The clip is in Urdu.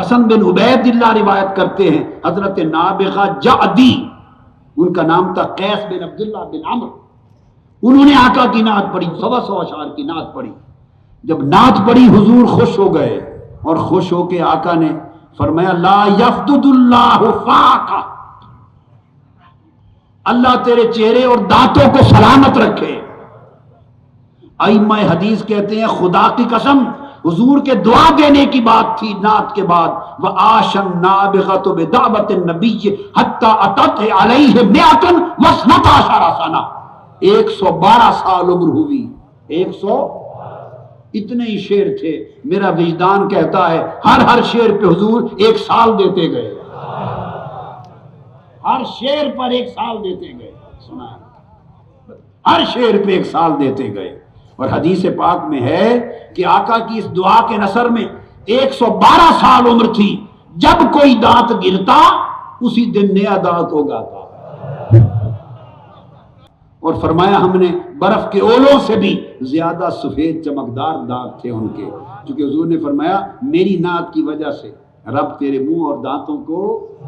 حسن بن عبید اللہ روایت کرتے ہیں، حضرت نابغہ جعدی، ان کا نام تھا قیس بن عبداللہ بن عمر انہوں نے آقا کی نعت پڑھی، سوا سو اشعار کی نعت پڑھی۔ جب نعت پڑھی، حضور خوش ہو گئے اور خوش ہو کے آقا نے فرمایا، لا یفدد اللہ فاقا اللہ تیرے چہرے اور دانتوں کو سلامت رکھے۔ ائمہ حدیث کہتے ہیں، خدا کی قسم حضور کے دعا دینے کی بات تھی، نعت کے بعد وہ آشن نابغت بدعوت النبی حتی اتت علیہ میاتن وسنت عشر سنہ ایک سو بارہ سال عمر ہوئی۔ ایک سو؟ اتنے ہی شیر تھے۔ میرا وجدان کہتا ہے، ہر ہر شیر پہ حضور ایک سال دیتے گئے۔ ہر شیر پر ایک سال دیتے گئے۔ سنا۔ ہر شیر پہ ایک سال دیتے گئے۔ اور حدیث پاک میں ہے کہ آقا کی اس دعا کے نثر میں ایک سو بارہ سال عمر تھی، جب کوئی دانت گرتا، اسی دن نیا دانت ہوگا تھا اور فرمایا ہم نے برف کے اولوں سے بھی زیادہ سفید چمکدار دانت تھے ان کے۔ چونکہ حضور نے فرمایا، میری نعت کی وجہ سے رب تیرے منہ اور دانتوں کو